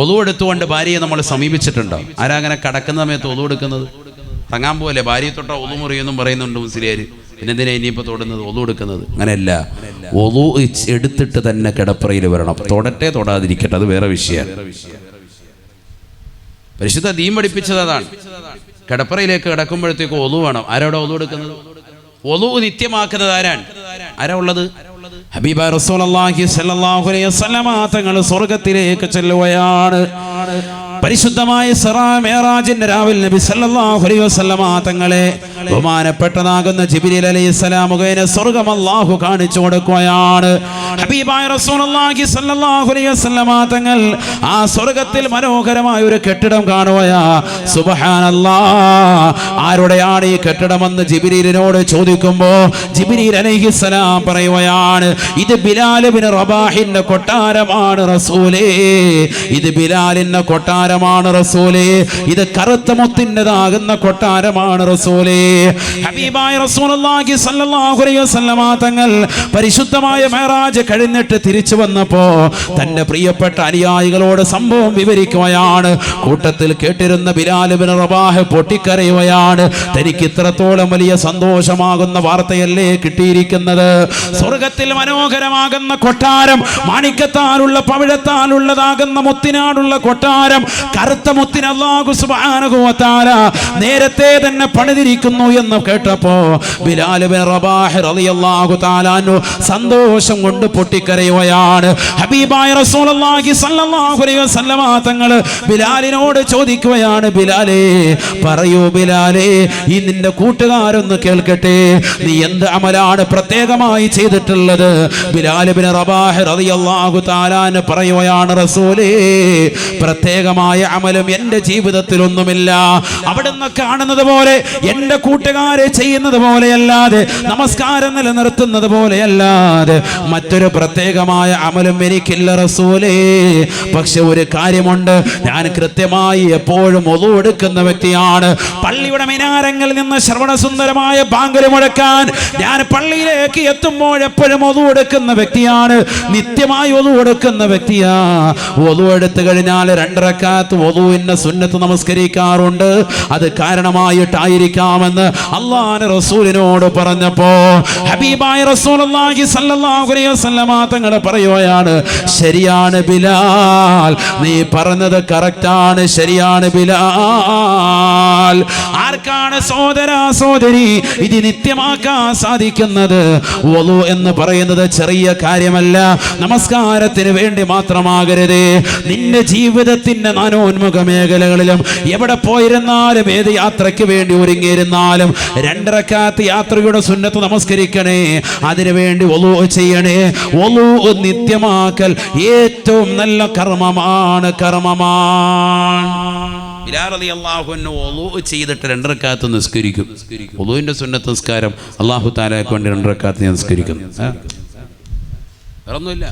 ഒതു എടുത്തുകൊണ്ട് ഭാര്യയെ നമ്മൾ സമീപിച്ചിട്ടുണ്ടോ? ആരാ അങ്ങനെ കടക്കുന്ന സമയത്ത് ഒതു എടുക്കുന്നത് തങ്ങാൻ പോലെ ഭാര്യയെ തൊട്ട ഒതു മുറിയെന്നും പറയുന്നുണ്ട് മുസ്ലിയാർ പിന്നെന്തിനാ ഇനിയിപ്പോൾ തൊടുന്നത്? ഒതു എടുക്കുന്നത് അങ്ങനെയല്ല. ഒതു എടുത്തിട്ട് തന്നെ കിടപ്പറയിൽ വരണം. തൊടട്ടെ തൊടാതിരിക്കട്ടെ. അത് വേറെ വിഷയമാണ് പരിശുദ്ധ ദീൻ പഠിപ്പിച്ചത് അതാണ്. കിടപ്പറയിലേക്ക് കിടക്കുമ്പോഴത്തേക്ക് ഒതു വേണം. ആരോടെ ഒതു എടുക്കുന്നത്? ഒതു നിത്യമാക്കുന്നത് ആരാണ്? ആരാ ഉള്ളത്? ഹബീബ അലൈഹി സ്വർഗത്തിലേക്ക് ചെല്ലുകയാണ്. പരിശുദ്ധമായ സറാ രാവിൽ നബി അലൈഹി വസല്ലമ തങ്ങളെ ബഹുമാനപ്പെട്ടതാകുന്ന ജിബ്രീൽ അലൈഹിസ്സലാം മുഖേന സ്വർഗം അല്ലാഹു കാണിച്ചു കൊടുക്കുകയാണ്. ഹബീബായ റസൂലുള്ളാഹി അലൈഹി വസല്ലമ തങ്ങൾ ആ സ്വർഗത്തിൽ മനോഹരമായ ഒരു കെട്ടിടം കാണുകയാ സുബ്ഹാനല്ലാഹ്. ആരുടെയാണ് ഈ കെട്ടിടമെന്ന് ജിബിരീലിനോട് ചോദിക്കുമ്പോ ജിബിരീൽ അലൈഹിസ്സലാം പറയുകയാണ് ഇത് ബിലാലിന് റബാഹിന്റെ കൊട്ടാരമാണ് റസൂലേ. ഇത് ബിലാലിന്റെ കൊട്ടാരമാണ് റസൂലേ. ഇത് കറുത്ത മുത്തിന്റെതാകുന്ന കൊട്ടാരമാണ് റസൂലേ. ഹബീബായ റസൂലുള്ളാഹി സ്വല്ലല്ലാഹു അലൈഹി വസല്ലമ തങ്ങൾ പരിശുദ്ധമായ മെഹറാജ് കഴിഞ്ഞിട്ട് തിരിച്ചു വന്നപ്പോ തന്റെ പ്രിയപ്പെട്ട അനുയായികളോട് സംഭവം വിവരിക്കുകയാണ്. കൂട്ടത്തിൽ കേട്ടിരുന്ന ബിലാൽ ബിൻ റബാഹ് പൊട്ടിക്കരയുകയാണ്. തനിക്ക് ഇത്രത്തോളം വലിയ സന്തോഷമാകുന്ന വാർത്തയല്ലേ കിട്ടിയിരിക്കുന്നത്? സ്വർഗത്തിൽ മനോഹരമാകുന്ന കൊട്ടാരം മാണിക്കത്താലുള്ള പവിഴത്താലുള്ളതാകുന്ന മുത്തിനാടുള്ള കൊട്ടാരം കറുത്ത മുത്തിന് അല്ലാഹു സുബ്ഹാനഹു വ തആല നേരത്തെ തന്നെ പണിതിരിക്കുന്നു എന്ന് കേട്ടപ്പോ ബിലാൽ ബിൻ റബാഹ് റളിയല്ലാഹു താലാനു സന്തോഷം കൊണ്ട് പൊട്ടിക്കരയുകയാണ്. ഹബീബായ റസൂലുള്ളാഹി സ്വല്ലല്ലാഹു അലൈഹി ബിലാലിനോട് ചോദിക്കുകയാണ് ബിലാലേ പറയൂ ബിലാലേ ഈ നിന്റെ കൂട്ടുകാരൊന്ന് കേൾക്കട്ടെ നീ എന്ത് അമലാണ് പ്രത്യേകമായി ചെയ്തിട്ടുള്ളത്? ബിലാൽ ബിൻ റബാഹ് റളിയല്ലാഹു തആല പറയുകയാണ് റസൂലേ പ്രത്യേകമായ അമലും എന്റെ ജീവിതത്തിൽ ഒന്നുമില്ല അവിടുന്ന് കാണുന്നത് പോലെ എന്റെ കൂട്ടുകാരെ ചെയ്യുന്നത് പോലെയല്ലാതെ നമസ്കാരം നിലനിർത്തുന്നത് പോലെയല്ലാതെ മറ്റൊരു പ്രത്യേകമായ അമലും എനിക്കില്ല റസൂലേ. ഒരു കാര്യമുണ്ട്. ഞാൻ കൃത്യമായി എപ്പോഴും ഒതു എടുക്കുന്ന വ്യക്തിയാണ്. പള്ളിയുടെ മിനാരങ്ങളിൽ നിന്ന് ശ്രവണസുന്ദരമായ പാങ്കര മുഴക്കാൻ ഞാൻ പള്ളിയിലേക്ക് എത്തുമ്പോൾ എപ്പോഴും ഒതു എടുക്കുന്ന വ്യക്തിയാണ്. നിത്യമായി ഒതു എടുക്കുന്ന വ്യക്തിയാ. ഒതു എടുത്തു കഴിഞ്ഞാൽ രണ്ടരക്കാത്ത് ഒതുവിന്റെ സുന്നത്ത് നമസ്കരിക്കാറുണ്ട്. അത് കാരണമായിട്ടായിരിക്കാമെന്ന് അള്ളാഹ് റസൂലിനോട് പറഞ്ഞപ്പോ ഹബീബായ വസല്ലമ തങ്ങൾ പറയുകയാണ് ശരിയാണ് ബിലാൽ നീ പറഞ്ഞത് കറക്റ്റാണ് ശരിയാണ് ബിലാൽ. ആർക്കാണ് സോദര സോദരി ഇത് നിത്യമാക്കാൻ സാധിക്കുന്നത്? ഒലു എന്ന് പറയുന്നത് ചെറിയ കാര്യമല്ല. നമസ്കാരത്തിന് വേണ്ടി മാത്രമാകരുതേ. നിന്റെ ജീവിതത്തിന്റെ നാനോന്മുഖ മേഖലകളിലും എവിടെ പോയിരുന്നാലും ഏത് യാത്രയ്ക്ക് വേണ്ടി ഒരുങ്ങിയിരുന്നാലും രണ്ടരക്കാത്ത യാത്രയുടെ സുന്നത്ത് നമസ്കരിക്കണേ. അതിനു വേണ്ടി ഒലു ചെയ്യണേ. ഒലു നിത്യമാക്കൽ ഏറ്റവും നല്ല കർമ്മമാണ് കർമ്മമാണ്. റളിയല്ലാഹു അൻഹു ഒളു ചെയ്തിട്ട് രണ്ടരക്കാത്ത് നിസ്കരിക്കും. ഒളുവിന്റെ സുന്നത്ത് നിസ്കാരം അള്ളാഹു താലാക്ക് വേണ്ടി രണ്ടരക്കാത്ത് ഞാൻ നിസ്കരിക്കുന്നു? വേറൊന്നുമില്ല.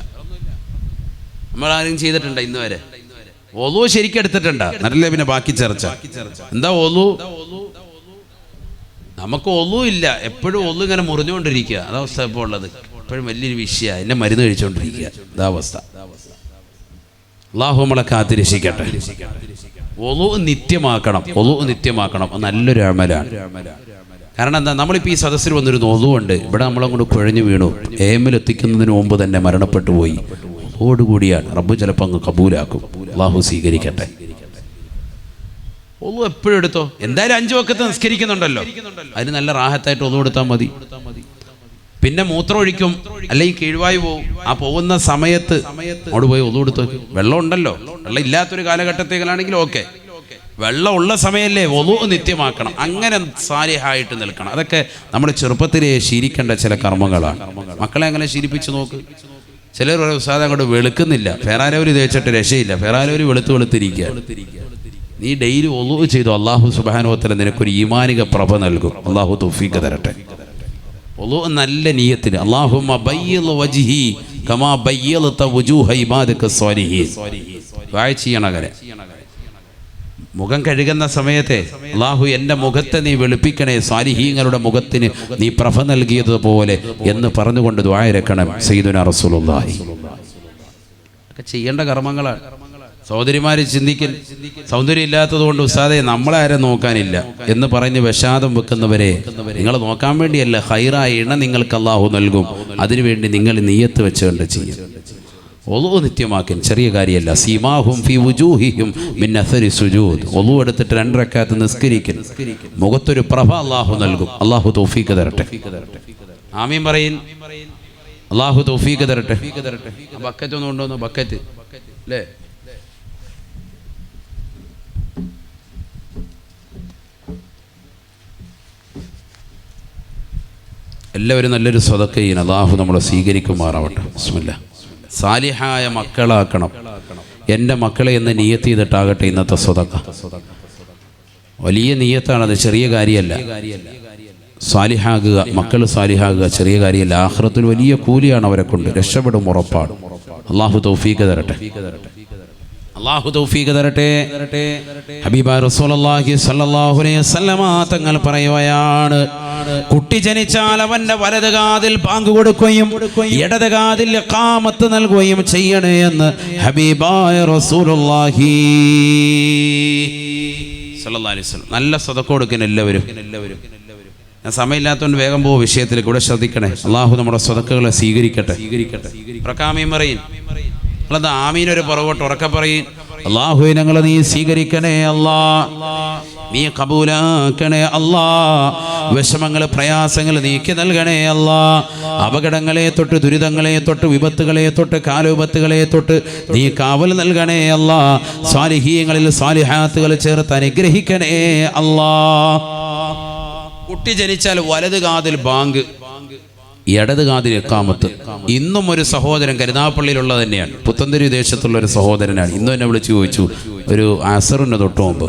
നമ്മൾ ആരും ചെയ്തിട്ടുണ്ട് ഇന്ന് വരെ? ഒലു ശരിക്കും എടുത്തിട്ടുണ്ടോ? നല്ല പിന്നെ ബാക്കി ചർച്ച. എന്താ ഒലു നമുക്ക് ഒലു ഇല്ല. എപ്പോഴും ഒലു ഇങ്ങനെ മുറിഞ്ഞുകൊണ്ടിരിക്കുക. അതവസ്ഥ ഇപ്പോൾ ഉള്ളത്. എപ്പോഴും വലിയൊരു വിഷയമാണ് എന്നെ മരുന്ന് കഴിച്ചുകൊണ്ടിരിക്കുക അവസ്ഥ. അള്ളാഹു നമ്മളെ കാത്തിരക്ഷിക്കട്ടെ. നിത്യമാക്കണം ഒലു നിത്യമാക്കണം. നല്ലൊരു അമലാണ്. കാരണം എന്താ നമ്മളിപ്പോൾ ഈ സദസ്സിൽ വന്നൊരു ഒലുവുണ്ട് ഇവിടെ നമ്മളങ്ങോട്ട് കുഴഞ്ഞു വീണു. ഏമിൽ എത്തിക്കുന്നതിന് മുമ്പ് തന്നെ മരണപ്പെട്ടു പോയി. ഒലുവോടുകൂടിയാണ് റബ്ബ് ചിലപ്പോൾ അങ്ങ് കബൂലാക്കും. അള്ളാഹു സ്വീകരിക്കട്ടെ. ഒളു എപ്പോഴും എടുത്തോ? എന്തായാലും അഞ്ചു വക്കത്ത് നിസ്കരിക്കുന്നുണ്ടല്ലോ. അതിന് നല്ല റാഹത്തായിട്ട് ഒലു എടുത്താൽ മതി. പിന്നെ മൂത്രം ഒഴിക്കും അല്ലെങ്കിൽ കീഴ്വായി പോവും. ആ പോകുന്ന സമയത്ത് അവിടെ പോയി ഒതു കൊടുത്ത് വെള്ളം ഉണ്ടല്ലോ വെള്ളം ഇല്ലാത്തൊരു കാലഘട്ടത്തേക്കാണെങ്കിൽ ഓക്കെ. വെള്ളം ഉള്ള സമയമല്ലേ ഒതു നിത്യമാക്കണം. അങ്ങനെ സാരിഹായിട്ട് നിൽക്കണം. അതൊക്കെ നമ്മുടെ ചെറുപ്പത്തിലെ ശീലിക്കേണ്ട ചില കർമ്മങ്ങളാണ്. മക്കളെ അങ്ങനെ ശീലിപ്പിച്ച് നോക്ക്. ചിലർ ഒരു ഉസ്താദ് അങ്ങോട്ട് വെളുക്കുന്നില്ല. ഫെറാലവര് തേച്ചിട്ട് രക്ഷയില്ല. ഫെറാലവര് വെളുത്ത് വെളുത്തിരിക്കുക നീ ഡെയിലി ഒതു ചെയ്തു. അള്ളാഹു സുബാനുവത്തല നിനക്കൊരു ഈമാനിക പ്രഭ നൽകും. അള്ളാഹു തുഫീക്ക് തരട്ടെ. നല്ല നീയത്തിന്. അള്ളാഹുമ്മ ബയ്യൽ കമാ സ്വാലിഹീൻ. മുഖം കഴുകുന്ന സമയത്തെ അള്ളാഹു എന്റെ മുഖത്തെ നീ വെളുപ്പിക്കണേ സ്വാലിഹീങ്ങളുടെ മുഖത്തിന് നീ പ്രഭ നൽകിയതുപോലെ എന്ന് പറഞ്ഞുകൊണ്ട് ദ്വായരക്കണം സയ്യിദുന റസൂലുള്ളാഹി. ചെയ്യേണ്ട കർമ്മങ്ങളാണ്. സഹോദരിമാർ ചിന്തിക്കൽ. സൗന്ദര്യം ഇല്ലാത്തതുകൊണ്ട് ഉസ്താദെ ആരെ നോക്കാനില്ല. എന്ന് പറഞ്ഞ് വിഷാദം വെക്കുന്നവരെ നിങ്ങൾ നോക്കാൻ വേണ്ടിയല്ല. ഹൈറായ ഇണ നിങ്ങൾക്ക് അള്ളാഹു നൽകും. അതിനുവേണ്ടി നിങ്ങൾ നീയത്ത് വെച്ചുകൊണ്ട് ചെയ്യും. ഒളു നിത്യമാക്കൻ. ചെറിയ കാര്യമല്ല. സീമാഹും ഫി ഉജൂഹിയും മിൻ അസരി സുജൂദ്. ഒളു എടുത്തിട്ട് രണ്ടരക്കാത്ത് നിസ്കരിക്കൽ. മുഖത്തൊരു പ്രഭ അള്ളാഹു നൽകും. അള്ളാഹു തോഫീക്ക് തരട്ടെ. ആമീൻ പറയിൻ അള്ളാഹു തോഫീക്ക് തരട്ടെ. ബക്കറ്റ് ഒന്നും കൊണ്ടുവന്നു? ബക്കറ്റ്. അല്ലേ? എല്ലാവരും നല്ലൊരു സ്വതക്ക ചെയ്യണം അള്ളാഹു നമ്മളെ സ്വീകരിക്കുമാറാവട്ടെ. ബിസ്മില്ല. സാലിഹായ മക്കളാക്കണം. എന്റെ മക്കളെ എന്ന് നീയത്ത് ചെയ്തിട്ടാകട്ടെ ഇന്നത്തെ സ്വതക്ക. വലിയ നീയത്താണത് ചെറിയ കാര്യമല്ല. സാലിഹാകുക മക്കൾ സാലിഹാകുക ചെറിയ കാര്യമല്ല. ആഹ്റത്തിൽ വലിയ കൂലിയാണ് അവരെ കൊണ്ട്. രക്ഷപ്പെടും ഉറപ്പാണ്. അള്ളാഹു തൗഫീക്ക് തരട്ടെ. അള്ളാഹു തൗഫീഖ് തരട്ടെ. ഹബീബ റസൂലുള്ളാഹി സ്വല്ലല്ലാഹു അലൈഹി വസല്ലമ തങ്ങൾ പറയുകയാണ് കുട്ടി ജനിച്ചാൽ അവന്റെ വലത് കാതിൽ പാങ്ക് കൊടുക്കുകയും ഇടത് കാതിൽ ഇഖാമത്ത് നൽകുകയും ചെയ്യണേ എന്ന് ഹബീബായ റസൂലുള്ളാഹി സ്വല്ലല്ലാഹു അലൈഹി വസല്ലം. നല്ല സദഖ കൊടുക്കുന്ന എല്ലാവരും. എല്ലാവരും ഞാൻ സമയമില്ലാത്തതുകൊണ്ട് വേഗം പോകും വിഷയത്തിൽ കൂടെ ശ്രദ്ധിക്കണേ. അള്ളാഹു നമ്മുടെ സ്വതക്കുകളെ സ്വീകരിക്കട്ടെ. സ്വീകരിക്കട്ടെ പ്രകാമീം പറയും നിങ്ങളത് ആമീനൊരു പുറകോട്ട് ഉറക്കെ പറയും. അള്ളാഹു ഞങ്ങൾ നീ സ്വീകരിക്കണേ അല്ലാ. നീ കബൂലാക്കണേ അല്ലാ. വിഷമങ്ങൾ പ്രയാസങ്ങൾ നീക്കി നൽകണേ അല്ലാ. അപകടങ്ങളെ തൊട്ട് ദുരിതങ്ങളെ തൊട്ട് വിപത്തുകളെ തൊട്ട് കാലുപത്തുകളെ തൊട്ട് നീ കാവൽ നൽകണേ അല്ലാ. സ്വാലിഹീയങ്ങളിൽ സ്വാലിഹാത്തുകൾ ചേർത്ത് അനുഗ്രഹിക്കണേ അല്ലാ. കുട്ടി ജനിച്ചാൽ വലത് കാതിൽ ബാങ്ക്. ഇടത് കാതിൽ എക്കാമത്ത്. ഇന്നും ഒരു സഹോദരൻ കരുനാപ്പള്ളിയിലുള്ള തന്നെയാണ്. പുത്തന്തിരി ദേശത്തുള്ള ഒരു സഹോദരനാണ്. ഇന്നും എന്നെ വിളിച്ചു ചോദിച്ചു ഒരു അസറിന് തൊട്ട് മുമ്പ്.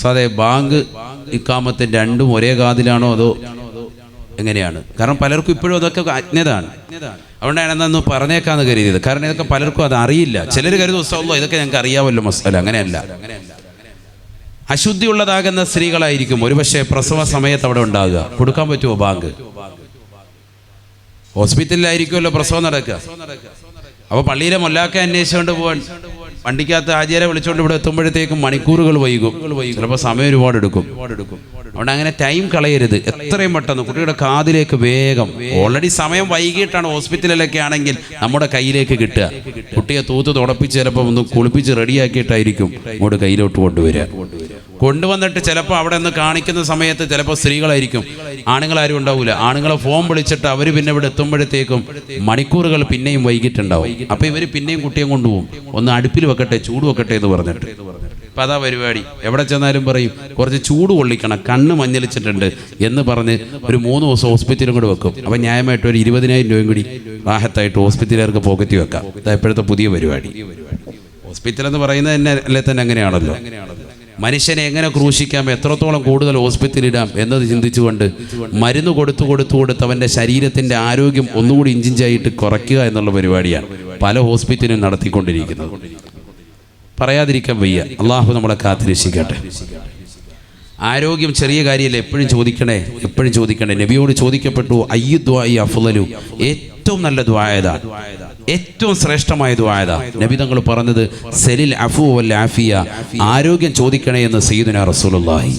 സാറേ ബാങ്ക് ഇക്കാമത്ത് രണ്ടും ഒരേ കാതിലാണോ അതോ എങ്ങനെയാണ്? കാരണം പലർക്കും ഇപ്പോഴും അതൊക്കെ അജ്ഞതാണ്. അതുകൊണ്ടാണ് എന്നൊന്ന് പറഞ്ഞേക്കാന്ന് കരുതിയത്. കാരണം ഇതൊക്കെ പലർക്കും അത് അറിയില്ല. ചിലർ കരുതും ഉത്സവമല്ലോ ഇതൊക്കെ ഞങ്ങൾക്ക് അറിയാമല്ലോ മസാല. അങ്ങനെയല്ല. അശുദ്ധിയുള്ളതാകുന്ന സ്ത്രീകളായിരിക്കും ഒരുപക്ഷെ പ്രസവ സമയത്ത് അവിടെ ഉണ്ടാകുക. കൊടുക്കാൻ പറ്റുമോ ബാങ്ക്? ഹോസ്പിറ്റലിലായിരിക്കുമല്ലോ പ്രസവം നടക്കുക. അപ്പോൾ പള്ളിയിലെ മൊല്ലാക്ക അന്വേഷിച്ചുകൊണ്ട് പോകാൻ വണ്ടിക്കകത്ത് ആചാര്യ വിളിച്ചുകൊണ്ട് ഇവിടെ എത്തുമ്പോഴത്തേക്കും മണിക്കൂറുകൾ വൈകും. ചിലപ്പോൾ സമയം ഒരുപാട് എടുക്കും. അതുകൊണ്ട് അങ്ങനെ ടൈം കളയരുത്. എത്രയും പെട്ടെന്ന് കുട്ടിയുടെ കാതിലേക്ക് വേഗം. ഓൾറെഡി സമയം വൈകിട്ടാണ് ഹോസ്പിറ്റലിലൊക്കെ ആണെങ്കിൽ നമ്മുടെ കയ്യിലേക്ക് കിട്ടുക. കുട്ടിയെ തൂത്ത് തുടപ്പിച്ച് ചിലപ്പോൾ ഒന്ന് കുളിപ്പിച്ച് റെഡിയാക്കിയിട്ടായിരിക്കും ഇങ്ങോട്ട് കയ്യിലോട്ട് കൊണ്ടുവരിക. കൊണ്ടുവന്നിട്ട് ചിലപ്പോൾ അവിടെ നിന്ന് കാണിക്കുന്ന സമയത്ത് ചിലപ്പോൾ സ്ത്രീകളായിരിക്കും. ആണുങ്ങളാരും ഉണ്ടാവില്ല ആണുങ്ങളെ ഫോം വിളിച്ചിട്ട് അവർ പിന്നെ ഇവിടെ എത്തുമ്പോഴത്തേക്കും മണിക്കൂറുകൾ പിന്നെയും വൈകിട്ടുണ്ടാവും. അപ്പോൾ ഇവർ പിന്നെയും കുട്ടിയെ കൊണ്ടുപോകും. ഒന്ന് അടുപ്പിൽ വെക്കട്ടെ ചൂട് വെക്കട്ടെ എന്ന് പറഞ്ഞിട്ട്. അപ്പം അതാ പരിപാടി. എവിടെ ചെന്നാലും പറയും കുറച്ച് ചൂട് കൊള്ളിക്കണം കണ്ണ് മഞ്ഞളിച്ചിട്ടുണ്ട് എന്ന് പറഞ്ഞ് ഒരു മൂന്ന് ദിവസം ഹോസ്പിറ്റലും കൂടെ വെക്കും. അപ്പം ന്യായമായിട്ട് ഒരു ഇരുപതിനായിരം രൂപയും കൂടി റാഹത്തായിട്ട് ഹോസ്പിറ്റലുകാർക്ക് പോക്കറ്റ് വെക്കാം. ഇതാ ഇപ്പോഴത്തെ പുതിയ പരിപാടി. ഹോസ്പിറ്റൽ എന്ന് പറയുന്നത് തന്നെ അല്ലേ തന്നെ അങ്ങനെയാണല്ലോ. മനുഷ്യനെ എങ്ങനെ ക്രൂശിക്കാം? എത്രത്തോളം കൂടുതൽ ഹോസ്പിറ്റലിടാം എന്നത് ചിന്തിച്ചുകൊണ്ട് മരുന്ന് കൊടുത്തു കൊടുത്തു കൊടുത്ത് അവന്റെ ശരീരത്തിന്റെ ആരോഗ്യം ഒന്നുകൂടി ഇഞ്ചിഞ്ചായിട്ട് കുറയ്ക്കുക എന്നുള്ള പരിപാടിയാണ് പല ഹോസ്പിറ്റലും നടത്തിക്കൊണ്ടിരിക്കുന്നത്. പറയാതിരിക്കാൻ വയ്യ. അള്ളാഹു നമ്മളെ കാത്തിരക്ഷിക്കട്ടെ. ആരോഗ്യം ചെറിയ കാര്യമല്ല എപ്പോഴും ചോദിക്കണേ എപ്പോഴും ചോദിക്കണേ. നബിയോട് ചോദിക്കപ്പെട്ടു അയ്യുദ്വായി അഫുലു ഏറ്റവും നല്ല ദ്വായത ഏറ്റവും ശ്രേഷ്ഠമായ ദ്വായത നബി തങ്ങൾ പറഞ്ഞത് സെലിൽ അഫു വൽ ആഫിയ. ആരോഗ്യം ചോദിക്കണേ എന്ന് സയ്യിദുന റസൂലുള്ളാഹി.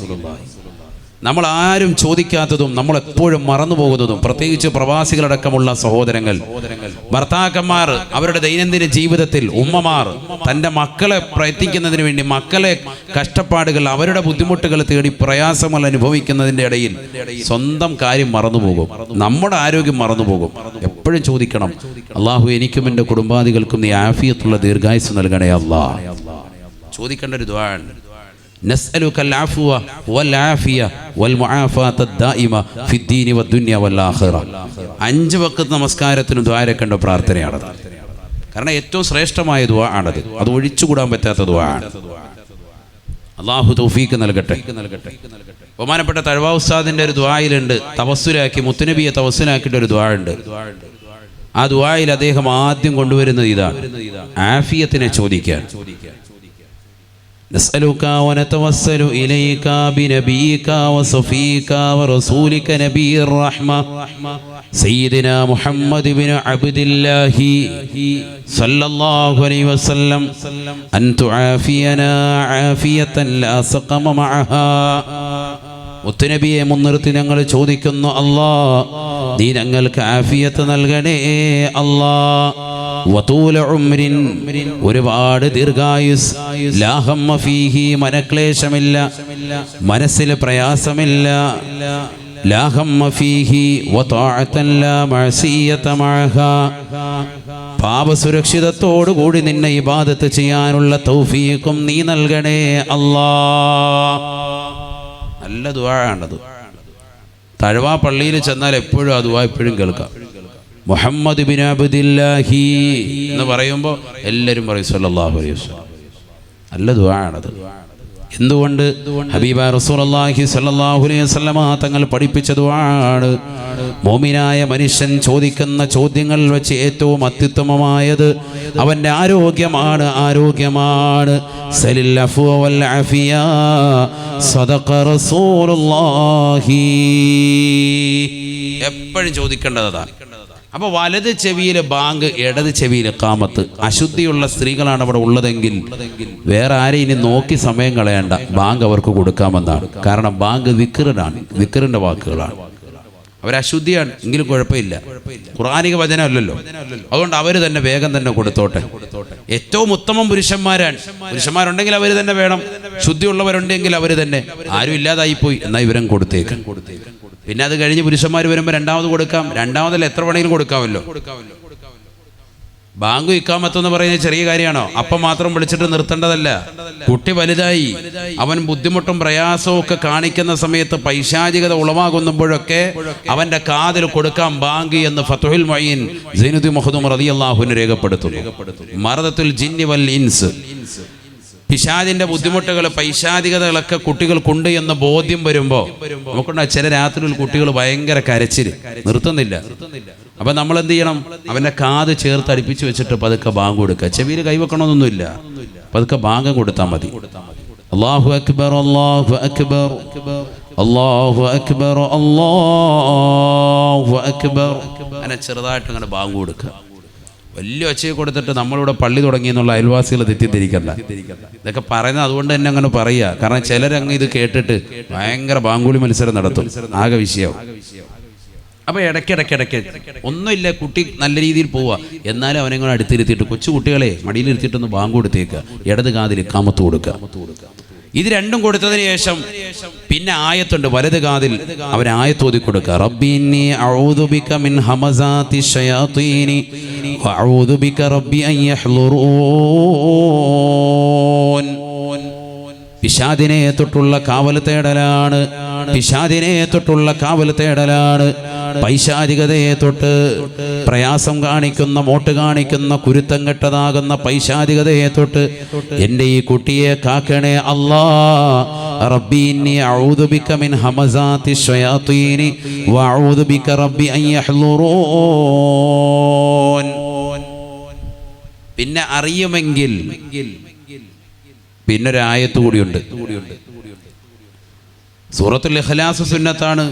നമ്മൾ ആരും ചോദിക്കാത്തതും നമ്മൾ എപ്പോഴും മറന്നു പോകുന്നതും പ്രത്യേകിച്ച് പ്രവാസികളടക്കമുള്ള സഹോദരങ്ങൾ. ഭർത്താക്കന്മാർ അവരുടെ ദൈനംദിന ജീവിതത്തിൽ ഉമ്മമാർ തന്റെ മക്കളെ പ്രയത്നിക്കുന്നതിന് വേണ്ടി മക്കളെ കഷ്ടപ്പാടുകൾ അവരുടെ ബുദ്ധിമുട്ടുകൾ തേടി പ്രയാസങ്ങൾ അനുഭവിക്കുന്നതിന്റെ ഇടയിൽ സ്വന്തം കാര്യം മറന്നുപോകും. നമ്മുടെ ആരോഗ്യം മറന്നുപോകും. എപ്പോഴും ചോദിക്കണം അള്ളാഹു എനിക്കും എന്റെ കുടുംബാദികൾക്കും നീ ആഫിയത്തുള്ള ദീർഘായുസ് നൽകണേ അള്ളാഹ് ചോദിക്കേണ്ട ഒരു ദ്വാണ് نسألك العفو والعافية والمعافاة الدائمة في الدين والدنيا والآخرة അഞ്ച് വക്കത്ത് നമസ്കാരത്തിന് ദ്വാരക്കേണ്ട പ്രാർത്ഥനയാണത് കാരണം ഏറ്റവും ശ്രേഷ്ഠമായ ദ്വാ ആണത് അത് ഒഴിച്ചുകൂടാൻ പറ്റാത്ത ദ്വാ ആണ് അള്ളാഹു തൗഫീക്ക് നൽകട്ടെ ബഹുമാനപ്പെട്ട തഴവാ ഉസ്താദിന്റെ ഒരു ദ്വായിലുണ്ട് തവസ്സുലാക്കി മുത്തുനബിയെ തവസ്സുലാക്കിയിട്ട് ഒരു ദ്വാ ഉണ്ട് ആ ദ്വായിൽ അദ്ദേഹം ആദ്യം കൊണ്ടുവരുന്നത് ഇതാണ് ആഫിയത്തിനെ ചോദിക്കാൻ نسألك ونتوسل إليك بنبيك وصفيك ورسولك نبي الرحمة سيدنا محمد بن عبد الله صلى الله عليه وسلم أن تعافينا عافية لا سقم معها മുത്തുനബിയെ മുൻനിർത്തി ഞങ്ങൾ ചോദിക്കുന്നു അല്ലാ നീ ഞങ്ങൾക്ക് ആഫിയത്ത് നൽകണേ അല്ലാ വതൂല ഉംരിൻ ഒരുപാട് ദീർഘായുസ്. ലാഹമ്മഫീഹി മനക്ലേശമില്ല. മനസ്സിൽ പ്രയാസമില്ല. പാപസുരക്ഷിതത്തോടുകൂടി നിന്നെ ഇബാദത്ത് ചെയ്യാനുള്ള തൗഫീക്കും നീ നൽകണേ അല്ലാ. നല്ല ദുവാണത് തഴവാ പള്ളിയിൽ ചെന്നാൽ എപ്പോഴും ആ എപ്പോഴും കേൾക്കാം. മുഹമ്മദ് ബിൻ എന്ന് പറയുമ്പോൾ എല്ലാവരും പറയും സല്ലല്ലാഹു അലൈഹി വസല്ലം. നല്ല ദുവാണത് എന്തുകൊണ്ട്? ഹബീബ സ്വല്ലല്ലാഹു അലൈഹി വസല്ലമ തങ്ങൾ പഠിപ്പിച്ച ദുആണ് മോമിനായ മനുഷ്യൻ ചോദിക്കുന്ന ചോദ്യങ്ങൾ വെച്ച് ഏറ്റവും അത്യുത്തമമായത് അവന്റെ ആരോഗ്യമാണ് ആരോഗ്യമാണ്. സദഖ എപ്പോഴും ചോദിക്കേണ്ടത് അതാണ് അപ്പോൾ വലത് ചെവിയിലെ ബാങ്ക് ഇടത് ചെവിയിലെ കാമത്ത്. അശുദ്ധിയുള്ള സ്ത്രീകളാണ് അവിടെ ഉള്ളതെങ്കിൽ വേറെ ആരെയും ഇനി നോക്കി സമയം കളയേണ്ട. ബാങ്ക് അവർക്ക് കൊടുക്കാമെന്നാണ്. കാരണം ബാങ്ക് വിക്രനാണ്. വിക്രന്റെ വാക്കുകളാണ്. അവരശുദ്ധിയാണ് എങ്കിലും കുഴപ്പമില്ല. ഖുറാനിക വചനമല്ലല്ലോ. അതുകൊണ്ട് അവർ തന്നെ വേഗം തന്നെ കൊടുത്തോട്ടെ. ഏറ്റവും ഉത്തമം പുരുഷന്മാരാണ്. പുരുഷന്മാരുണ്ടെങ്കിൽ അവർ തന്നെ വേണം. ശുദ്ധിയുള്ളവരുണ്ടെങ്കിൽ അവർ തന്നെ. ആരും ഇല്ലാതായിപ്പോയി. എന്നാൽ ഇവരും കൊടുത്തേക്കും കൊടുത്തേക്കും. പിന്നെ അത് കഴിഞ്ഞ് പുരുഷന്മാർ വരുമ്പോൾ രണ്ടാമത് കൊടുക്കാം. രണ്ടാമതല്ല എത്ര വേണമെങ്കിലും കൊടുക്കാമല്ലോ. ബാങ്ക് ഇക്കാമത്തെന്ന് പറയുന്നത് ചെറിയ കാര്യമാണോ? അപ്പം മാത്രം വിളിച്ചിട്ട് നിർത്തേണ്ടതല്ല. കുട്ടി വലുതായി. അവൻ ബുദ്ധിമുട്ടും പ്രയാസവും ഒക്കെ കാണിക്കുന്ന സമയത്ത് പൈശാചികത ഉളവാകുന്നപ്പോഴൊക്കെ അവന്റെ കാതിൽ കൊടുക്കാം ബാങ്ക് എന്ന് ഫത്തുഹിൽ മൊയ്യൻ സൈനുദ്ദീൻ മുഹദും റതിയല്ലാഹുവിന് രേഖപ്പെടുത്തുന്നു. മറദത്തുൽ ജിന്നി വൽ ഇൻസ്. പിശാദിന്റെ ബുദ്ധിമുട്ടുകൾ പൈശാദികതകളൊക്കെ കുട്ടികൾക്കുണ്ട് എന്ന ബോധ്യം വരുമ്പോൾ നമുക്കുണ്ടാ ചില രാത്രിയിൽ കുട്ടികൾ ഭയങ്കര കരച്ചിൽ നിർത്തുന്നില്ല. അപ്പൊ നമ്മൾ എന്ത് ചെയ്യണം? അവന്റെ കാത് ചേർത്ത് അടുപ്പിച്ച് വെച്ചിട്ട് പതുക്കെ ബാങ്ക് കൊടുക്കുക. ചെവിയിൽ കൈവെക്കണമെന്നൊന്നുമില്ല പതുക്കെ ബാങ്ക് കൊടുത്താൽ മതി. അള്ളാഹു അക്ബർ അള്ളാഹു അക്ബർ അള്ളാഹു അക്ബർ അള്ളാഹു അക്ബർ. അങ്ങനെ ചെറുതായിട്ട് അങ്ങനെ ബാങ്ക് കൊടുക്കുക. വലിയ ഒച്ചയെ കൊടുത്തിട്ട് നമ്മളിവിടെ പള്ളി തുടങ്ങി എന്നുള്ള അയൽവാസികൾ തെറ്റിദ്ധരിക്കണ്ട. ഇതൊക്കെ പറയുന്നത് അതുകൊണ്ട് തന്നെ അങ്ങനെ പറയുക. കാരണം ചിലരങ്ങ് ഇത് കേട്ടിട്ട് ഭയങ്കര ബാങ്കുളി മത്സരം നടത്തും. ആകെ വിഷയം അപ്പൊ ഇടയ്ക്കിടയ്ക്കിടയ്ക്ക് ഒന്നുമില്ല കുട്ടി നല്ല രീതിയിൽ പോവുക. എന്നാലും അവനെ കൂടെ അടുത്തിരുത്തിയിട്ട് കൊച്ചു കുട്ടികളെ മടിയിലിരുത്തിയിട്ടൊന്ന് ബാങ്ക് കൊടുത്തേക്കുക ഇടത് കാതിൽ കാമത്ത് കൊടുക്കുക. ഇത് രണ്ടും കൊടുത്തതിന് ശേഷം പിന്നെ ആയത്തുണ്ട് വലത് കാതിൽ അവൻ ആയത്തോതി കൊടുക്കുക മിൻ അൻ പിശാദിനെ തൊട്ടുള്ള കാവൽ തേടലാണ്. പിശാദിനെ തൊട്ടുള്ള കാവൽ തേടലാണ്. പൈശാചികതയെ തൊട്ട് പ്രയാസം കാണിക്കുന്ന മോട്ട് കാണിക്കുന്ന കുരുത്തം കെട്ടതാകുന്ന പൈശാചികതയെ തൊട്ട് എന്റെ ഈ കുട്ടിയെ കാക്കണേ അല്ലാ. റബ്ബി ഇന്നി അഊദു ബിക മിൻ ഹമസാത്തി ശയാത്തീനി വഅഊദു ബിക റബ്ബി അൻ പിന്നെ അറിയുമെങ്കിൽ പിന്നെ ഒരു ആയത്ത് കൂടിയുണ്ട്. സൂറത്തുൽ ഇഖ്ലാസ് സുന്നത്താണ്.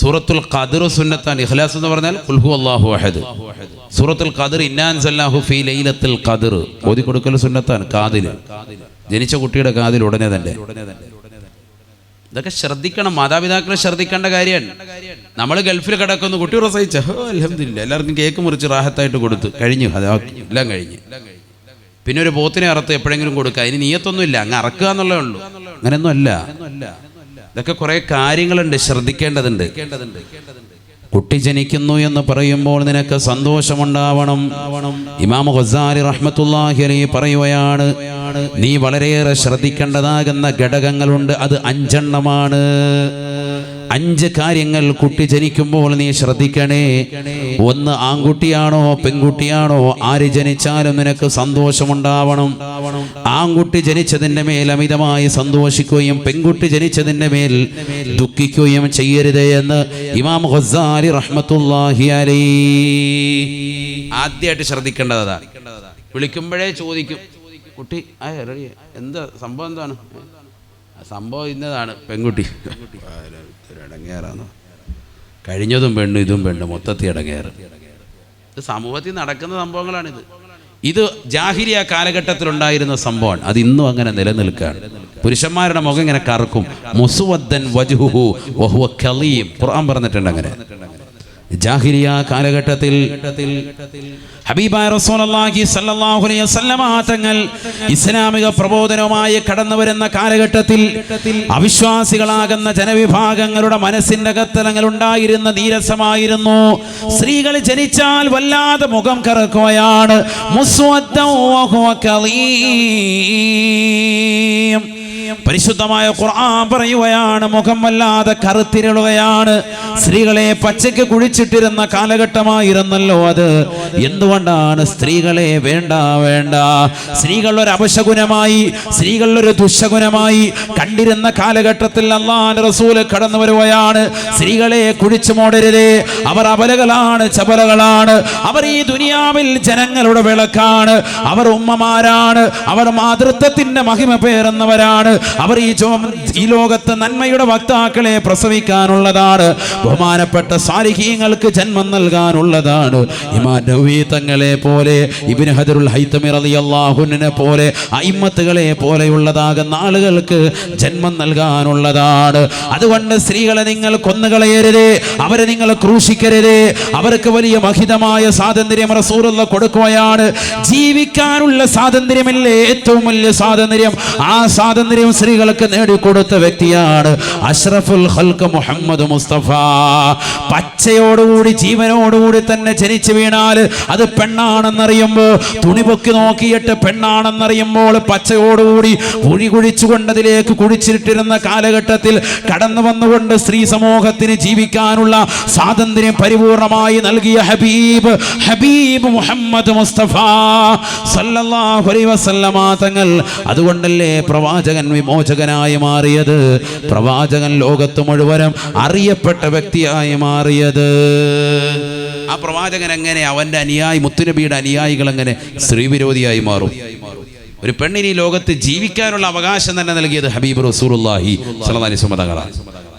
സൂറത്തുൽ ഖദർ സുന്നത്താണ്. ഇഖ്ലാസ് എന്ന് പറഞ്ഞാൽ ഖുൽ ഹു അല്ലാഹു അഹദ്. സൂറത്തുൽ ഖദർ ഇന്നാ സല്ലാഹു ഫീ ലൈലത്തുൽ ഖദർ. ഓതി കൊടുക്കൽ സുന്നത്താണ് കാതിൽ ജനിച്ച കുട്ടിയുടെ കാതിൽ ഉടനെ തന്നെ. ഇതൊക്കെ ശ്രദ്ധിക്കണം. മാതാപിതാക്കൾ ശ്രദ്ധിക്കേണ്ട കാര്യമാണ്. നമ്മൾ ഗൾഫിൽ കിടക്കുന്നു കുട്ടി പ്രസവിച്ച അലഹമില്ല എല്ലാവർക്കും കേക്ക് മുറിച്ച് റാഹത്തായിട്ട് കൊടുത്തു. കഴിഞ്ഞു എല്ലാം കഴിഞ്ഞു. പിന്നെ ഒരു പോത്തിനെ അറുത്ത് എപ്പോഴെങ്കിലും കൊടുക്കുക. അതിന് നീയത്തൊന്നുമില്ല അങ്ങ് അറക്കുക എന്നുള്ളേ ഉള്ളൂ. അങ്ങനെയൊന്നും അല്ല. ഇതൊക്കെ കുറെ കാര്യങ്ങളുണ്ട് ശ്രദ്ധിക്കേണ്ടതുണ്ട്. കുട്ടി ജനിക്കുന്നു എന്ന് പറയുമ്പോൾ നിനക്ക് സന്തോഷമുണ്ടാവണം. ഇമാം ഹസാരി റഹ്മത്തുല്ലാഹി അലൈഹി പറയുകയാണ് നീ വളരെയേറെ ശ്രദ്ധിക്കേണ്ടതാകുന്ന ഘടകങ്ങളുണ്ട് അത് അഞ്ചെണ്ണമാണ്. അഞ്ച് കാര്യങ്ങൾ കുട്ടി ജനിക്കുമ്പോൾ നീ ശ്രദ്ധിക്കണേ. ഒന്ന് ആൺകുട്ടിയാണോ പെൺകുട്ടിയാണോ ആര് ജനിച്ചാലും നിനക്ക് സന്തോഷമുണ്ടാവണം. ആൺകുട്ടി ജനിച്ചതിന്റെ മേൽ അമിതമായി സന്തോഷിക്കുകയും പെൺകുട്ടി ജനിച്ചതിന്റെ മേൽ ദുഃഖിക്കുകയും ചെയ്യരുത് എന്ന് ഇമാം ഹസാലി റഹ്മത്തുല്ലാഹി അലൈ ആദ്യമായിട്ട് ശ്രദ്ധിക്കേണ്ടതാ വിളിക്കുമ്പോഴേ ചോദിക്കും. കുട്ടി എന്താ സംഭവം എന്താണ്? സംഭവം ഇന്നതാണ് പെൺകുട്ടി. ഇടങ്ങേറാന്ന് കഴിഞ്ഞതും പെണ്ണ് ഇതും പെണ്ണ് മൊത്തത്തിൽ ഇടങ്ങേറ്. ഇത് സമൂഹത്തിൽ നടക്കുന്ന സംഭവങ്ങളാണിത്. ഇത് ജാഹിരിയ കാലഘട്ടത്തിലുണ്ടായിരുന്ന സംഭവമാണ്. അത് ഇന്നും അങ്ങനെ നിലനിൽക്കുകയാണ്. പുരുഷന്മാരുടെ മുഖം ഇങ്ങനെ കറക്കും. മുസുവദ്ദൻ വജുഹു വഹുവ കലീം. ഖുർആൻ പറഞ്ഞിട്ടുണ്ട് അങ്ങനെ. ജാഹിരിയ കാലഘട്ടത്തിൽ തങ്ങൾ ഇസ്ലാമിക പ്രബോധനവുമായി കടന്നു വരുന്ന കാലഘട്ടത്തിൽ അവിശ്വാസികളാകുന്ന ജനവിഭാഗങ്ങളുടെ മനസ്സിന്റെ കത്തലങ്ങൾ ഉണ്ടായിരുന്ന നീരസമായിരുന്നു. സ്ത്രീകൾ ജനിച്ചാൽ വല്ലാതെ മുഖം കറക്കുകയാണ്. കലീം. പരിശുദ്ധമായ ഖുർആൻ പറയുകയാണ്. മുഖം വല്ലാതെ കറുത്തിരളുകയാണ്. സ്ത്രീകളെ പച്ചയ്ക്ക് കുഴിച്ചിട്ടിരുന്ന കാലഘട്ടമായിരുന്നല്ലോ അത്. എന്തുകൊണ്ടാണ് സ്ത്രീകളെ വേണ്ട വേണ്ട? സ്ത്രീകൾ ഒരു അപശകുനമായി സ്ത്രീകൾ ഒരു ദുശകുനമായി കണ്ടിരുന്ന കാലഘട്ടത്തിൽ അല്ലാൻ റസൂൽ കടന്നു വരുകയാണ്. സ്ത്രീകളെ കുഴിച്ചു മോടരുതേ. അവർ അപലകളാണ് ചപലകളാണ്. അവർ ഈ ദുനിയാവിൽ ജനങ്ങളുടെ വിളക്കാണ്. അവർ ഉമ്മമാരാണ്. അവർ മാതൃത്വത്തിന്റെ മഹിമ പേറുന്നവരാണ്. അവർ ഈ ഈ ലോകത്ത് നന്മയുടെ വക്താക്കളെ പ്രസവിക്കാനുള്ളതാണ്. ബഹുമാനപ്പെട്ട സാരിഹീങ്ങൾക്ക് ജന്മം നൽകാനുള്ളതാണ്. ഇമാനവീതങ്ങളെ പോലെ ഇബ്നു ഹദറുൽ ഹൈതമി അള്ളാഹുനെ പോലെ അയിമ്മത്തുകളെ പോലെയുള്ളതാകുന്ന ആളുകൾക്ക് ജന്മം നൽകാനുള്ളതാണ്. അതുകൊണ്ട് സ്ത്രീകളെ നിങ്ങൾ കൊന്നുകളയരുതേ അവരെ നിങ്ങൾ ക്രൂശിക്കരുത് അവർക്ക് വലിയ മഹിതമായ സ്വാതന്ത്ര്യം റസൂറുള്ള കൊടുക്കുകയാണ്. ജീവിക്കാനുള്ള സ്വാതന്ത്ര്യമല്ലേ? ഏറ്റവും വലിയ സ്വാതന്ത്ര്യം ആ സ്വാതന്ത്ര്യം സ്ത്രീകൾക്ക് നേടിക്കൊടുത്ത വ്യക്തിയാണ് അഷ്റഫുൽ ഹൽക്ക് മുഹമ്മദ് മുസ്തഫ. പച്ചയോടുകൂടി ജീവനോടുകൂടി തന്നെ ജനിച്ചു വീണാൽ അത് പെണ്ണാണെന്നറിയുമ്പോൾ തുണി പൊക്കി നോക്കിയിട്ട് പെണ്ണാണെന്നറിയുമ്പോൾ പച്ചയോടുകൂടി കുഴി കുഴിച്ചുകൊണ്ടതിലേക്ക് കുഴിച്ചിട്ടിരുന്ന കാലഘട്ടത്തിൽ കടന്നു വന്നുകൊണ്ട് സ്ത്രീ സമൂഹത്തിന് ജീവിക്കാനുള്ള സ്വാതന്ത്ര്യം പരിപൂർണമായി നൽകിയ ഹബീബ് ഹബീബ് മുഹമ്മദ് മുസ്തഫ. സല്ലല്ലാഹു അലൈഹി വസല്ലമ തങ്ങൾ അതുകൊണ്ടല്ലേ പ്രവാചകൻ വിമോചകനായി മാറിയത്. പ്രവാചകൻ ലോകത്ത് മുഴുവനും അറിയപ്പെട്ട വ്യക്തിയായി മാറിയത്. ആ പ്രവാചകൻ എങ്ങനെ? അവന്റെ അനുയായി മുത്തുനബിയുടെ അനുയായികൾ എങ്ങനെ? സ്ത്രീവിരോധിയായി മാറും. ഒരു പെണ്ണിന് ഈ ലോകത്ത് ജീവിക്കാനുള്ള അവകാശം തന്നെ നൽകിയത് ഹബീബ് സ്വല്ലല്ലാഹി അലൈഹി വസല്ലം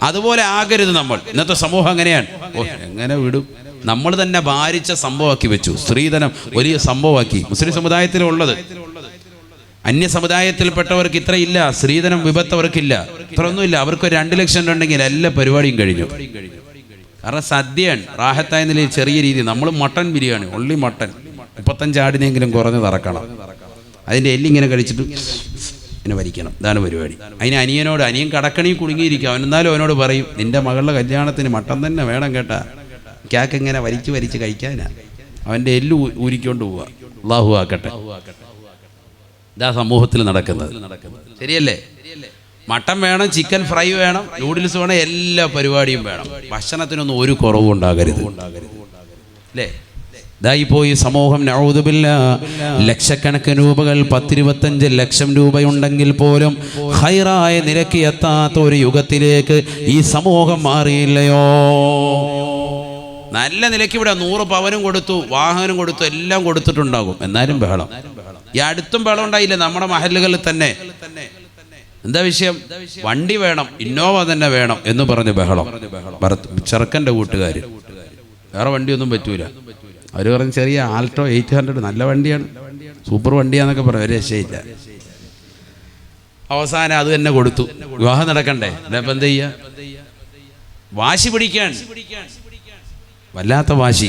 അതുപോലെ ആകരുത് നമ്മൾ. ഇന്നത്തെ സമൂഹം അങ്ങനെയാണ് ഓ എങ്ങനെ വിടും? നമ്മൾ തന്നെ ഭാരിച്ച സംഭവമാക്കി വെച്ചു. സ്ത്രീധനം വലിയ സംഭവമാക്കി. മുസ്ലിം സമുദായത്തിലുള്ളത് അന്യ സമുദായത്തിൽപ്പെട്ടവർക്ക് ഇത്രയില്ല സ്ത്രീധനം വിപത്തവർക്കില്ല ഇത്രയൊന്നുമില്ല. അവർക്ക് ഒരു രണ്ട് ലക്ഷം ഉണ്ടെങ്കിൽ എല്ലാ പരിപാടിയും കഴിഞ്ഞു. കാരണം സദ്യയാണ് റാഹത്തായ നിലയിൽ ചെറിയ രീതി. നമ്മൾ മട്ടൺ ബിരിയാണി ഉള്ളി മട്ടൺ. മുപ്പത്തഞ്ചാടിനെങ്കിലും കുറഞ്ഞ് തറക്കണം അതിന്റെ എല്ലിങ്ങനെ കഴിച്ചിട്ട് എന്നെ വരിക്കണം ഇതാണ് പരിപാടി. അതിന് അനിയനോട് അനിയൻ കടക്കണി കുടുങ്ങിയിരിക്കും. അവൻ എന്നാലും അവനോട് പറയും നിന്റെ മകളുടെ കല്യാണത്തിന് മട്ടൻ തന്നെ വേണം കേട്ടാ. ക്യാക്ക് ഇങ്ങനെ വരിച്ച് വരിച്ച് കഴിക്കാനാ. അവന്റെ എല്ല് ഊരിക്കൊണ്ട് പോവുക അള്ളാഹു ആക്കട്ടെ. ഇതാ സമൂഹത്തിൽ നടക്കുന്നത്. ശരിയല്ലേ? മട്ടൻ വേണം ചിക്കൻ ഫ്രൈ വേണം നൂഡിൽസ് വേണം എല്ലാ പരിപാടിയും വേണം. ഭക്ഷണത്തിനൊന്നും ഒരു കുറവും ഉണ്ടാകരുത്. അല്ലേ? പോയി സമൂഹം നൗദുബില്ല ലക്ഷക്കണക്കിന് രൂപകൾ പത്തിരുപത്തഞ്ച് ലക്ഷം രൂപയുണ്ടെങ്കിൽ പോലും ഹൈറായ നിരക്ക് എത്താത്ത ഒരു യുഗത്തിലേക്ക് ഈ സമൂഹം മാറിയില്ലയോ? നല്ല നിലയ്ക്ക് ഇവിടെ നൂറ് പവനും കൊടുത്തു വാഹനം കൊടുത്തു എല്ലാം കൊടുത്തിട്ടുണ്ടാകും. എന്നാലും ബഹളം. ഈ അടുത്തും ബഹളം ഉണ്ടായില്ല നമ്മുടെ മഹലുകളിൽ തന്നെ. എന്താ വിഷയം? വണ്ടി വേണം ഇന്നോവ തന്നെ വേണം എന്ന് പറഞ്ഞ് ബഹളം. ചെറുക്കന്റെ കൂട്ടുകാർ വേറെ വണ്ടിയൊന്നും പറ്റൂല. അവർ പറഞ്ഞ് ചെറിയ ആൾട്ടോ എയ്റ്റ് ഹൺഡ്രഡ് നല്ല വണ്ടിയാണ്. സൂപ്പർ വണ്ടിയാന്നൊക്കെ പറയും ഒരു രക്ഷയില്ല. അവസാനം അത് തന്നെ കൊടുത്തു. വിവാഹം നടക്കണ്ടേ? അപ്പം എന്ത് ചെയ്യാ? വാശി പിടിക്കാൻ. വല്ലാത്ത വാശി.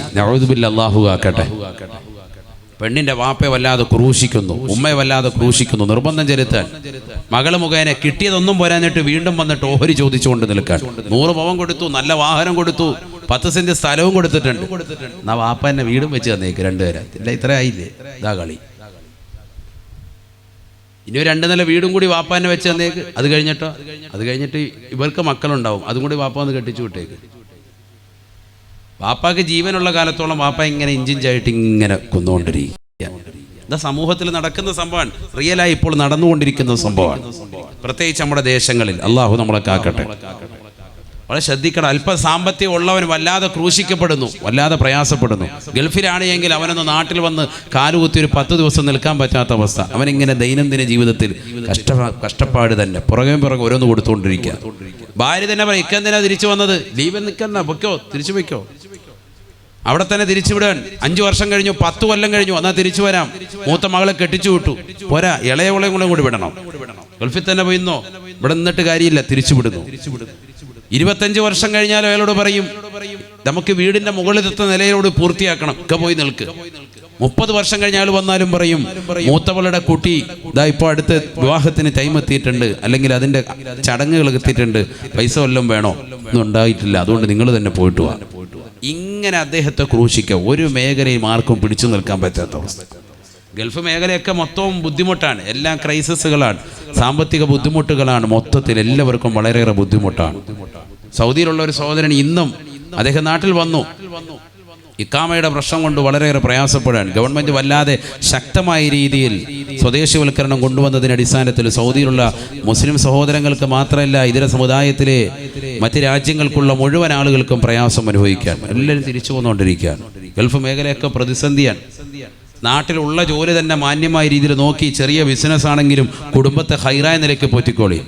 അള്ളാഹു ആക്കട്ടെ. പെണ്ണിന്റെ വാപ്പയെ വല്ലാതെ ക്രൂശിക്കുന്നു ഉമ്മയെ വല്ലാതെ ക്രൂശിക്കുന്നു നിർബന്ധം ചെലുത്താൻ. മകൾ മുഖേന കിട്ടിയതൊന്നും പോരാഞ്ഞിട്ട് വീണ്ടും വന്നിട്ട് ഓഹരി ചോദിച്ചുകൊണ്ട് നിൽക്കാൻ. നൂറ് പവൻ കൊടുത്തു നല്ല വാഹനം കൊടുത്തു പത്ത് സെന്റ് സ്ഥലവും കൊടുത്തിട്ടുണ്ട്. എന്നാ വാപ്പ എന്നെ വീടും വെച്ച് തന്നേക്ക് രണ്ടുപേരെ. ഇത്ര ആയില്ലേ? ഇതാ കളി. ഇനി രണ്ട് നില വീടും കൂടി വാപ്പാനെ വെച്ച് തന്നേക്ക്. അത് കഴിഞ്ഞിട്ടോ? അത് കഴിഞ്ഞിട്ട് ഇവർക്ക് മക്കളുണ്ടാവും. അതും കൂടി വാപ്പ വന്ന് കെട്ടിച്ചു വിട്ടേക്ക്. വാപ്പാക്ക് ജീവനുള്ള കാലത്തോളം വാപ്പ ഇങ്ങനെ ഇഞ്ചിഞ്ചായിട്ട് ഇങ്ങനെ കൊന്നുകൊണ്ടിരിക്കുക. ഇതാ സമൂഹത്തിൽ നടക്കുന്ന സംഭവമാണ്. റിയലായി ഇപ്പോൾ നടന്നുകൊണ്ടിരിക്കുന്ന സംഭവമാണ്. പ്രത്യേകിച്ച് നമ്മുടെ ദേശങ്ങളിൽ. അള്ളാഹു നമ്മളെ കാക്കട്ടെ. വളരെ ശ്രദ്ധിക്കണം. അല്പം സാമ്പത്തികം ഉള്ളവൻ വല്ലാതെ ക്രൂശിക്കപ്പെടുന്നു. വല്ലാതെ പ്രയാസപ്പെടുന്നു. ഗൾഫിലാണ് എങ്കിൽ അവനൊന്ന് നാട്ടിൽ വന്ന് കാലുകുത്തി ഒരു പത്ത് ദിവസം നിൽക്കാൻ പറ്റാത്ത അവസ്ഥ. അവനിങ്ങനെ ദൈനംദിന ജീവിതത്തിൽ കഷ്ട കഷ്ടപ്പാട് തന്നെ. പുറകെ പുറകെ ഓരോന്ന് കൊടുത്തുകൊണ്ടിരിക്കുക. ഭാര്യ തന്നെ പറയും ഇക്കെന്തിനാ തിരിച്ചു വന്നത്? ലീവ് നിൽക്കണ്ട. പൊയ്ക്കോ. തിരിച്ചു പൊയ്ക്കോ. അവിടെ തന്നെ തിരിച്ചു വിടാൻ അഞ്ചു വർഷം കഴിഞ്ഞു പത്ത് കൊല്ലം കഴിഞ്ഞു എന്നാൽ തിരിച്ചു വരാം. മൂത്ത മകളെ കെട്ടിച്ചു വിട്ടു. പോരാ ഇളയവളെയും കൂടെ കൂടി വിടണം. ഗൾഫിൽ തന്നെ പോയിന്നോ? ഇവിടെ നിന്നിട്ട് കാര്യമില്ല തിരിച്ചു വിടുന്നു ഇരുപത്തഞ്ച് വർഷം കഴിഞ്ഞാൽ അയാളോട് പറയും നമുക്ക് വീടിന്റെ മുകളിലത്തെ നിലയിലോട് പൂർത്തിയാക്കണം ഒക്കെ പോയി നിൽക്ക്. മുപ്പത് വർഷം കഴിഞ്ഞ ആൾ വന്നാലും പറയും മൂത്തവളുടെ കുട്ടി ഇതാ ഇപ്പോൾ അടുത്ത് വിവാഹത്തിന് ടൈം എത്തിയിട്ടുണ്ട്. അല്ലെങ്കിൽ അതിന്റെ ചടങ്ങുകൾ എത്തിയിട്ടുണ്ട്. പൈസ വല്ലതും വേണോ? ഒന്നും ഉണ്ടായിട്ടില്ല. അതുകൊണ്ട് നിങ്ങൾ തന്നെ പോയിട്ട് വാ. ഇങ്ങനെ അദ്ദേഹത്തെ ക്രൂശിക്കുക ഒരു മേഖലയും ആർക്കും പിടിച്ചു നിൽക്കാൻ പറ്റാത്ത അവസ്ഥ. ഗൾഫ് മേഖലയൊക്കെ മൊത്തവും ബുദ്ധിമുട്ടാണ്. എല്ലാം ക്രൈസിസുകളാണ്. സാമ്പത്തിക ബുദ്ധിമുട്ടുകളാണ്. മൊത്തത്തിൽ എല്ലാവർക്കും വളരെയേറെ ബുദ്ധിമുട്ടാണ്. സൗദിയിലുള്ള ഒരു സഹോദരൻ ഇന്നും അദ്ദേഹം നാട്ടിൽ വന്നു. ഇക്കാമയുടെ പ്രശ്നം കൊണ്ട് വളരെയേറെ പ്രയാസപ്പെടുകയാണ് ഗവൺമെന്റ് വല്ലാതെ ശക്തമായ രീതിയിൽ സ്വദേശിവൽക്കരണം കൊണ്ടുവന്നതിന്റെ അടിസ്ഥാനത്തിൽ സൗദിയിലുള്ള മുസ്ലിം സഹോദരങ്ങൾക്ക് മാത്രമല്ല ഇതര സമുദായത്തിലെ മറ്റ് രാജ്യങ്ങൾക്കുള്ള മുഴുവൻ ആളുകൾക്കും പ്രയാസം അനുഭവിക്കാൻ. എല്ലാവരും തിരിച്ചു പോന്നുകൊണ്ടിരിക്കുകയാണ്. ഗൾഫ് മേഖലയൊക്കെ പ്രതിസന്ധിയാണ്. നാട്ടിലുള്ള ജോലി തന്നെ മാന്യമായ രീതിയിൽ നോക്കി ചെറിയ ബിസിനസ് ആണെങ്കിലും കുടുംബത്തെ ഹൈറായ നിലയ്ക്ക് പോറ്റിക്കോളി.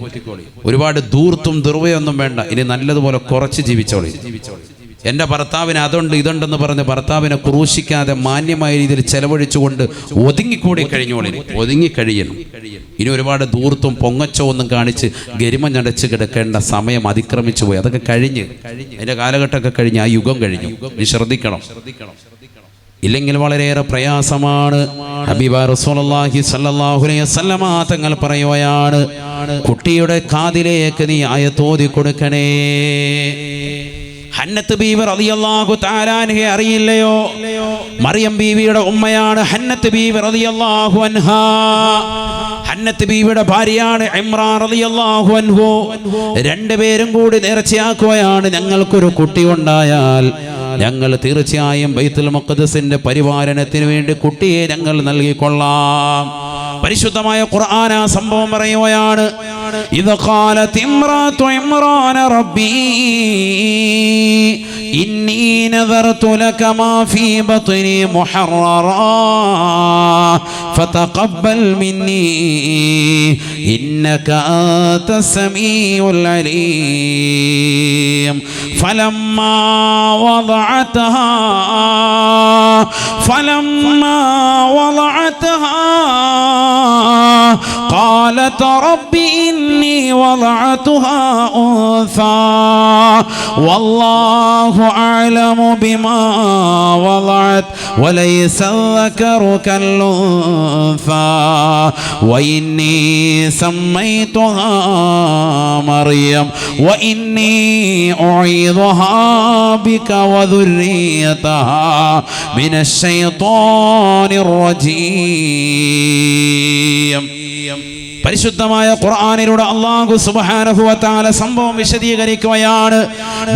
ഒരുപാട് ദൂർത്തും ദുർവയൊന്നും വേണ്ട. ഇനി നല്ലതുപോലെ കുറച്ച് ജീവിച്ചോളി ജീവിച്ചോളി. എന്റെ ഭർത്താവിന് അതുണ്ട് ഇതുണ്ടെന്ന് പറഞ്ഞ് ഭർത്താവിനെ ക്രൂശിക്കാതെ മാന്യമായ രീതിയിൽ ചെലവഴിച്ചുകൊണ്ട് ഒതുങ്ങിക്കൂടി കഴിഞ്ഞോളി ഒതുങ്ങിക്കഴിയണം ഇനി ഒരുപാട് ദൂർത്തും പൊങ്ങച്ചോ ഒന്നും കാണിച്ച് ഗരിമഞ്ഞടച്ച് കിടക്കേണ്ട സമയം അതിക്രമിച്ചു പോയി. അതൊക്കെ കഴിഞ്ഞ് അതിന്റെ കാലഘട്ടമൊക്കെ കഴിഞ്ഞ് ആ യുഗം കഴിഞ്ഞു. നീ ശ്രദ്ധിക്കണം. ഇല്ലെങ്കിൽ വളരെയേറെ പ്രയാസമാണ്. തങ്ങൾ പറയുകയാണ് കുട്ടിയുടെ കാതിലേക്ക് നീ ആയ തോതി കൊടുക്കണേ. ഹന്നത്ത് ബീവർ അതിയല്ലാഹു തആലാൻഹെ അറിയില്ലയോ? മറിയം ബീവിയുടെ ഉമ്മയാണ് ഹന്നത്ത് ബീവർ അതിയല്ലാഹു അൻഹാ. ഹന്നത്ത് ബീവിയുടെ ഭാര്യയാണ് ഇമ്രാൻ റളിയല്ലാഹു അൻഹു. രണ്ടുപേരും കൂടി നേർച്ചയാക്കുകയാണ് ഞങ്ങൾക്കൊരു കുട്ടി ഉണ്ടായാൽ. ഞങ്ങൾ തീർച്ചയായും ബൈത്തുൽ മുഖദ്ദസിന്റെ പരിപാലനത്തിന് വേണ്ടി കുട്ടിയെ ഞങ്ങൾ നൽകിക്കൊള്ളാം. പരിശുദ്ധമായ ഖുർആൻ ആ സംഭവം പറയുകയാണ് ഇത് കാലത്ത് ഇമ്രാത്തു ഇമ്രാന റബ്ബി ഇന്നി നദർതു ലക മാ ഫീ ബത്നി മുഹററാ فتقبل مني إنك أنت السميع العليم فلما وضعتها فلما وضعتها رب إني وضعتها أنثى. والله أعلم بما وضعت وليس الذكر كالأنثى. وإني سميتها مريم وإني أعيذها بك وذريتها. من الشيطان الرجيم. പരിശുദ്ധമായ ഖുർആാനിലൂടെ അള്ളാഹു തആല സംഭവം വിശദീകരിക്കുകയാണ്.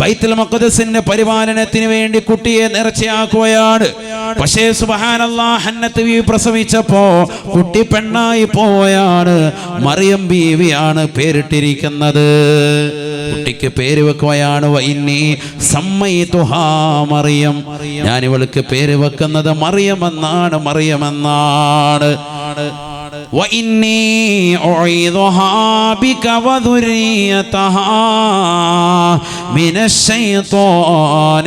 ബൈത്തുൽ മഖ്ദസിന്റെ പരിപാലനത്തിന് വേണ്ടി കുട്ടിയെ നേർച്ചയാക്കുകയാണ് പക്ഷേ സുബ്ഹാനല്ലാഹ് ഹന്നത്ത് ബീവി പ്രസവിച്ചപ്പോ കുട്ടി പെണ്ണായി പോവുകയാണ് മറിയം ബീവിയാണ് പേരിട്ടിരിക്കുന്നത്. കുട്ടിക്ക് പേര് വെക്കുകയാണ് വൈന്നി മറിയം. ഞാൻ ഇവൾക്ക് പേര് വെക്കുന്നത് മറിയമെന്നാണ് മറിയമെന്നാണ്. وإني أعيذها بك وذريتها من الشيطان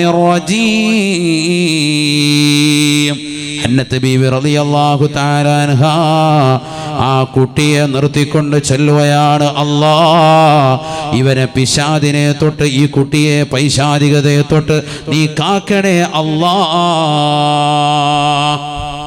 الرجيم ഹന്നത്ത് ബീവി റളിയല്ലാഹു തആല അൻഹ ആ കുട്ടിയെ നിർത്തിക്കൊണ്ട് ചെല്ലുകയാണ് അല്ലാ ഇവനെ പിശാദിനെ തൊട്ട് ഈ കുട്ടിയെ പൈശാദികതയെ തൊട്ട് നീ കാക്കണേ അല്ലാ